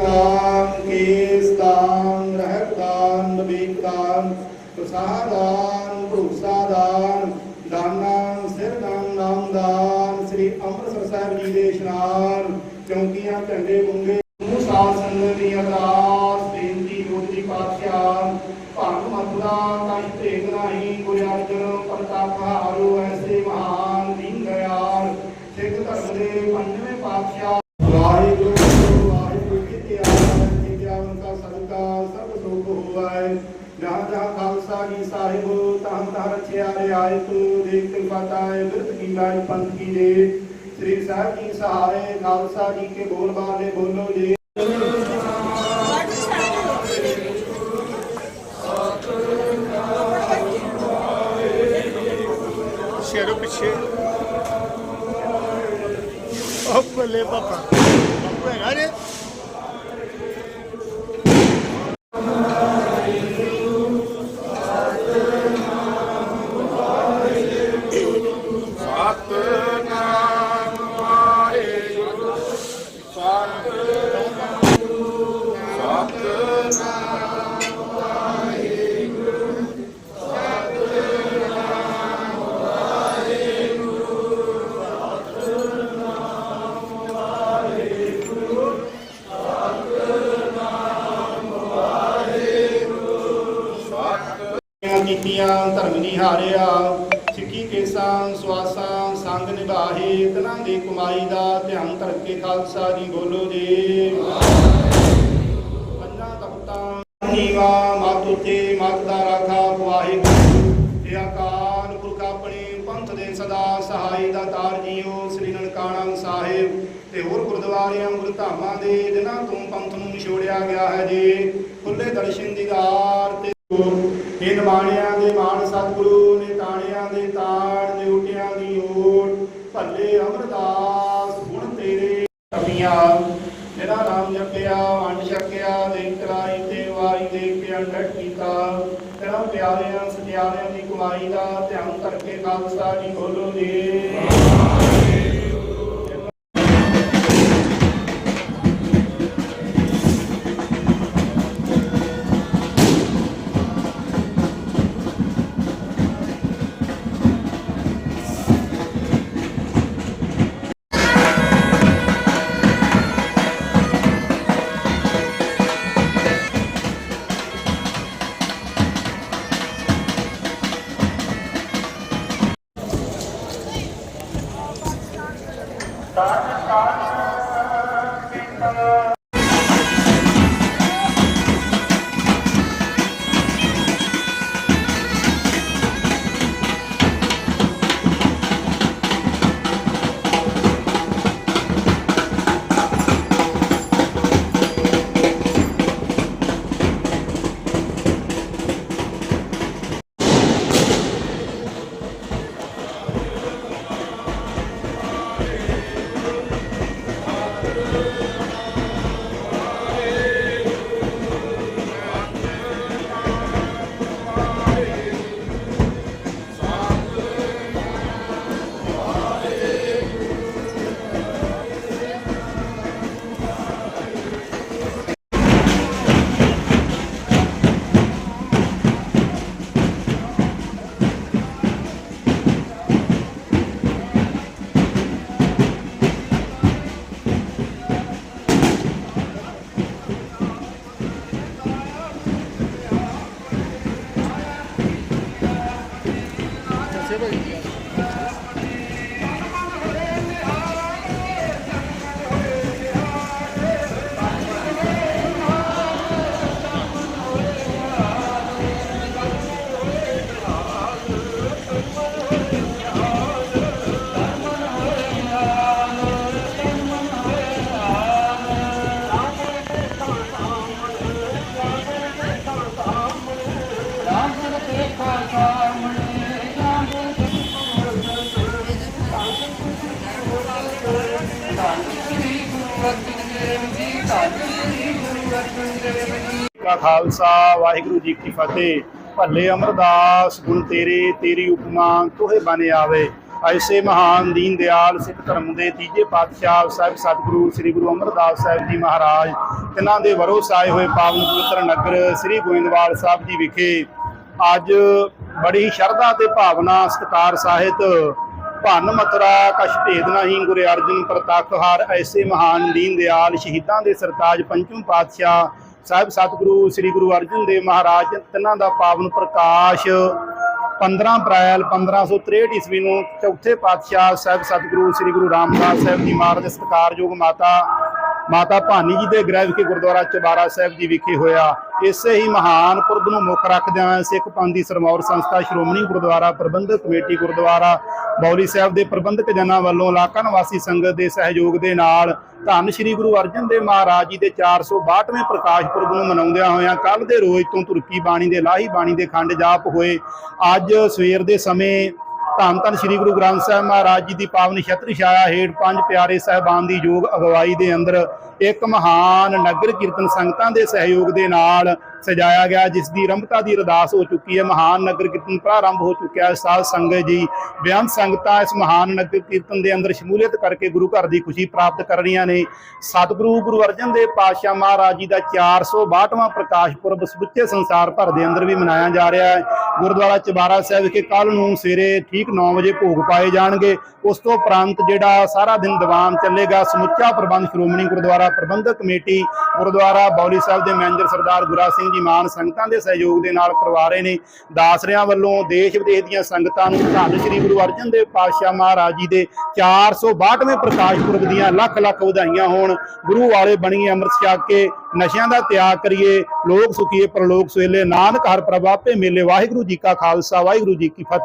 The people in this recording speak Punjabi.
ਦਾਨ ਕੇਸ ਦਾਨ ਰਹਿਤ ਦਾਨ ਵਿਵੇਕ ਦਾਨ ਪ੍ਰਸਾਦ ਦਾਨ ਸ੍ਰੀ ਅੰਮ੍ਰਿਤਸਰ ਸਾਹਿਬ ਜੀ ਦੇ ਇਸ਼ਨਾਨ ਚੌਂਕੀਆਂ ਝੰਡੇ ਗੁੰਗੇ ਨੂੰ ਸਾਧ ਸੰਗਤ ਦੀ ਅਰਦਾਸ ਬੇਨਤੀ ਗੋਦਰੀ ਪਾਤਸ਼ਾਹ ਭੰਗ ਮਤਦਾ ਕਸ਼ ਭੇਦ ਨਹੀਂ ਗੁਰ ਅਰਜਨ ਪ੍ਰਤਾਪ ਹਾਰੋ ਐਸੇ ਮਹਾਨ ਦੀਨ ਦਇਆਲ ਸਿੱਖ ਧਰਮ ਦੇ ਪੰਜਵੇਂ ਪਾਤਸ਼ਾਹ ਰਚਿਆ ਰਿਆਇਤ ਦੇਖ ਕਿਰਪਾ ਤਾਏ ਬਿਰਤ ਕੀ ਲਾਜ ਪੰਥ ਕੀ ਦੇ। ਸ੍ਰੀ ਸਾਹਿਬ ਜੀ ਸਹਾਰੇ, ਖਾਲਸਾ ਜੀ ਕੇ ਬੋਲ ਬਾਲੇ, ਬੋਲੋ ਜੀ। ਸ਼ੇਰੋ ਪਿੱਛੇ। ਉਹ ਬੱਲੇ ਪਾਪਾ। ਬਾਪੂ ਹੈਗਾ ਜੇ? ਕੀਤੀਆਂ ਧਰਮ ਨਿਹਾਰਿਆ ਸਿੱਖੀ ਕੇਸਾਂ ਸਵਾਸਾਂ ਸੰਗ ਨਿਭਾਹੇ, ਤਨਾਂ ਦੀ ਕਮਾਈ ਦਾ ਧਿਆਨ ਧਰ ਖਾਲਸਾ ਜੀ ਬੋਲੋ ਜੀ। ਪੰਜਾਂ ਤਖਤਾਂ, ਨੀਵਾ, ਮਤ ਉਤੇ ਮਤ ਦਾ ਰਾਖਾ ਵਾਹਿਗੁਰੂ ਇਹ ਅਕਾਲ ਪੁਰਖ ਆਪਣੇ ਪੰਥ ਦੇ ਸਦਾ ਸਹਾਈ ਦਾ ਤਾਰ ਜੀਓ, ਸ੍ਰੀ ਨਨਕਾਣਾ ਸਾਹਿਬ। ਤੇ ਹੋਰ ਗੁਰਦੁਆਰਿਆਂ, ਗੁਰਧਾਮਾਂ ਦੇ, ਜਿਨ੍ਹਾਂ ਤੋਂ ਪੰਥ ਨੂੰ ਨਿਛੋੜਿਆ ਗਿਆ ਹੈ ਜੀ। ਖੁੱਲੇ ਦਰਸ਼ਨ ਦੀਦਾਰ ਤੇ ਇਹ ਨਿਮਾਣਿਆਂ ਦੇ ਮਾਣ ਸਤਿਗੁਰੂ, ਨੇ ਤਾਣਿਆਂ ਦੇ ਤਾਣ ਨੇ ਉਟਿਆਂ ਦੀ ਓਟ ਭੱਲੇ ਅਮਰਦਾਸ ਗੁਣ ਤੇਰੇ ਕਮੀਆਂ ਜਿਹੜਾ ਨਾਮ ਜਪਿਆ, ਵੰਡ ਛਕਿਆ ਦੇ ਕਰਾਈ ਤੇ ਵਾਰੀ ਦੇ ਕੇ ਅੰਡਟ ਕੀਤਾ। ਤੇਰਾ ਪਿਆਰਿਆਂ, ਸਤਿਆਰਿਆਂ ਦੀ ਕਮਾਈ ਦਾ ਧਿਆਨ ਕਰਕੇ ਖਾਲਸਾ ਜੀ ਬੋਲੋ ਜੀ। 여 러. ਕਾ ਖਾਲਸਾ, ਵਾਹਿਗੁਰੂ ਜੀ ਕੀ ਫਤਿਹ। ਭੱਲੇ ਅਮਰਦਾਸ ਗੁਣ ਤੇਰੇ, ਤੇਰੀ ਉਪਮਾ, ਤੋਹੇ ਬਨ ਆਵੇ। ਐਸੇ ਮਹਾਨ ਦੀਨ ਦਿਆਲ ਸਿੱਖ ਧਰਮ ਦੇ ਤੀਜੇ ਪਾਤਸ਼ਾਹ ਸਾਹਿਬ ਸਤਿਗੁਰੂ, ਸ੍ਰੀ ਗੁਰੂ ਅਮਰਦਾਸ ਸਾਹਿਬ ਜੀ ਮਹਾਰਾਜ, ਤਿਨਾਂ ਦੇ ਵਰੋਸ ਆਏ ਹੋਏ ਪਾਵਨ ਪਵਿੱਤਰ ਨਗਰ ਸ੍ਰੀ ਗੋਇੰਦਵਾਲ ਸਾਹਿਬ ਜੀ ਵਿਖੇ ਅੱਜ ਬੜੀ ਸ਼ਰਧਾ ਤੇ ਭਾਵਨਾ ਸਤਿਕਾਰ ਸਾਹਿਤ ਭੰਨ ਮਤਰਾ ਕਛ ਭੇਦ ਨਹੀਂ ਗੁਰੇ ਅਰਜਨ ਪ੍ਰਤੱਖ ਹਾਰ, ਐਸੇ ਮਹਾਨ ਦੀਨ ਦਿਆਲ ਸ਼ਹੀਦਾਂ ਦੇ ਸਰਤਾਜ ਪੰਚਮ ਪਾਤਸ਼ਾਹ ਸਾਹਿਬ ਸਤਿਗੁਰੂ ਸ੍ਰੀ ਗੁਰੂ ਅਰਜਨ ਦੇਵ ਮਹਾਰਾਜ, ਤਿੰਨਾਂ ਦਾ ਪਾਵਨ ਪ੍ਰਕਾਸ਼ 15 ਅਪ੍ਰੈਲ 1563 ਈਸਵੀ ਨੂੰ ਚੌਥੇ ਪਾਤਸ਼ਾਹ ਸਾਹਿਬ ਸਤਿਗੁਰੂ ਸ੍ਰੀ ਗੁਰੂ ਰਾਮਦਾਸ ਸਾਹਿਬ ਜੀ ਮਹਾਰਾਜ ਦੇ ਸਤਿਕਾਰਯੋਗ ਮਾਤਾ ਮਾਤਾ ਭਾਨੀ ਜੀ ਦੇ ਗ੍ਰਹਿ ਵਿਖੇ ਗੁਰਦੁਆਰਾ ਚਬਾਰਾ ਸਾਹਿਬ ਜੀ ਵਿਖੇ ਹੋਇਆ। ਇਸੇ ਹੀ ਮਹਾਨ ਪੁਰਬ ਨੂੰ ਮੁੱਖ ਰੱਖਦਿਆਂ ਸਿੱਖ ਪੰਥ ਦੀ ਸਰਮੌਰ ਸੰਸਥਾ ਸ਼੍ਰੋਮਣੀ ਗੁਰਦੁਆਰਾ ਪ੍ਰਬੰਧਕ ਕਮੇਟੀ ਗੁਰਦੁਆਰਾ ਬੌਲੀ ਸਾਹਿਬ ਦੇ ਪ੍ਰਬੰਧਕ ਜਨਾਂ ਵੱਲੋਂ ਇਲਾਕਾ ਨਿਵਾਸੀ ਸੰਗਤ ਦੇ ਸਹਿਯੋਗ ਦੇ ਨਾਲ ਧੰਨ ਸ਼੍ਰੀ ਗੁਰੂ ਅਰਜਨ ਦੇਵ ਮਹਾਰਾਜ ਜੀ ਦੇ 462ਵੇਂ ਪ੍ਰਕਾਸ਼ ਪੁਰਬ ਨੂੰ ਮਨਾਉਂਦਿਆਂ ਹੋਇਆਂ ਕੱਲ ਦੇ ਰੋਜ਼ ਤੋਂ ਤੁਰਕੀ ਬਾਣੀ ਦੇ ਲਾਹੀ ਬਾਣੀ ਦੇ ਖੰਡ ਜਾਪ ਹੋਏ। ਅੱਜ ਸਵੇਰ ਦੇ ਸਮੇਂ ਧੰਨ ਧੰਨ ਸ੍ਰੀ ਗੁਰੂ ਗ੍ਰੰਥ ਸਾਹਿਬ ਮਹਾਰਾਜ ਜੀ ਦੀ ਪਾਵਨ ਛਤਰ ਛਾਇਆ ਹੇਠ ਪੰਜ ਪਿਆਰੇ ਸਾਹਿਬਾਨ ਦੀ ਯੋਗ ਅਗਵਾਈ ਦੇ ਅੰਦਰ ਇੱਕ ਮਹਾਨ ਨਗਰ ਕੀਰਤਨ ਸੰਗਤਾਂ ਦੇ ਸਹਿਯੋਗ ਦੇ ਨਾਲ ਸਜਾਇਆ ਗਿਆ, ਜਿਸ ਦੀ ਰੰਭਤਾ ਦੀ ਅਰਦਾਸ ਹੋ ਚੁੱਕੀ ਹੈ। ਮਹਾਨ ਨਗਰ ਕੀਰਤਨ ਪ੍ਰਾਰੰਭ ਹੋ ਚੁੱਕਿਆ ਹੈ। ਸਾਧ ਸੰਗਤ ਜੀ ਬਿਆਨ ਸੰਗਤਾਂ ਇਸ ਮਹਾਨ ਨਗਰ ਕੀਰਤਨ ਦੇ ਅੰਦਰ ਸ਼ਮੂਲੀਅਤ ਕਰਕੇ ਗੁਰੂ ਘਰ ਦੀ ਖੁਸ਼ੀ ਪ੍ਰਾਪਤ ਕਰ ਰਹੀਆਂ ਨੇ। ਸਤਿਗੁਰੂ ਗੁਰੂ ਅਰਜਨ ਦੇਵ ਪਾਤਸ਼ਾਹ ਮਹਾਰਾਜ ਜੀ ਦਾ 462ਵਾਂ ਪ੍ਰਕਾਸ਼ ਪੁਰਬ ਸਮੁੱਚੇ ਸੰਸਾਰ ਭਰ ਦੇ ਅੰਦਰ ਵੀ ਮਨਾਇਆ ਜਾ ਰਿਹਾ ਹੈ। ਗੁਰਦੁਆਰਾ ਚਬਾਰਾ ਸਾਹਿਬ ਵਿਖੇ ਕੱਲ ਨੂੰ ਸਵੇਰੇ ਠੀਕ 9 ਵਜੇ ਭੋਗ ਪਾਏ ਜਾਣਗੇ। ਉਸ ਤੋਂ ਉਪਰੰਤ ਜਿਹੜਾ ਸਾਰਾ ਦਿਨ ਦੀਵਾਨ ਚੱਲੇਗਾ, ਸਮੁੱਚਾ ਪ੍ਰਬੰਧ ਸ਼੍ਰੋਮਣੀ ਗੁਰਦੁਆਰਾ ਪ੍ਰਬੰਧਕ ਕਮੇਟੀ ਗੁਰਦੁਆਰਾ ਬੌਲੀ ਸਾਹਿਬ ਦੇ ਮੈਨੇਜਰ ਸਰਦਾਰ ਗੁਰਾ ਸਿੰਘ ਜੀ ਮਾਨ ਸੰਗਤਾਂ ਦੇ ਸਹਿਯੋਗ ਦੇ ਨਾਲ ਕਰਵਾ ਰਹੇ ਨੇ। ਦਾਸਰਿਆਂ ਵੱਲੋਂ ਦੇਸ਼ ਵਿਦੇਸ਼ ਦੀਆਂ ਸੰਗਤਾਂ ਨੂੰ ਧੰਨ ਸ੍ਰੀ ਗੁਰੂ ਅਰਜਨ ਦੇਵ ਪਾਤਸ਼ਾਹ ਮਹਾਰਾਜ ਜੀ ਦੇ 462ਵੇਂ ਪ੍ਰਕਾਸ਼ ਪੁਰਬ ਦੀਆਂ ਲੱਖ ਲੱਖ ਵਧਾਈਆਂ ਹੋਣ। ਗੁਰੂ ਵਾਲੇ ਬਣੀਏ ਅੰਮ੍ਰਿਤ ਛਕ ਕੇ ਨਸ਼ਿਆਂ ਦਾ ਤਿਆਗ ਕਰੀਏ, ਲੋਕ ਸੁਖੀਏ, ਪ੍ਰਲੋਕ ਸਵੇਲੇ ਨਾਨਕ ਹਰ ਪ੍ਰਭਾਪੇ ਮੇਲੇ ਵਾਹਿਗੁਰੂ ਜੀ ਕਾ ਖਾਲਸਾ, ਵਾਹਿਗੁਰੂ ਜੀ ਕੀ ਫਤਿਹ।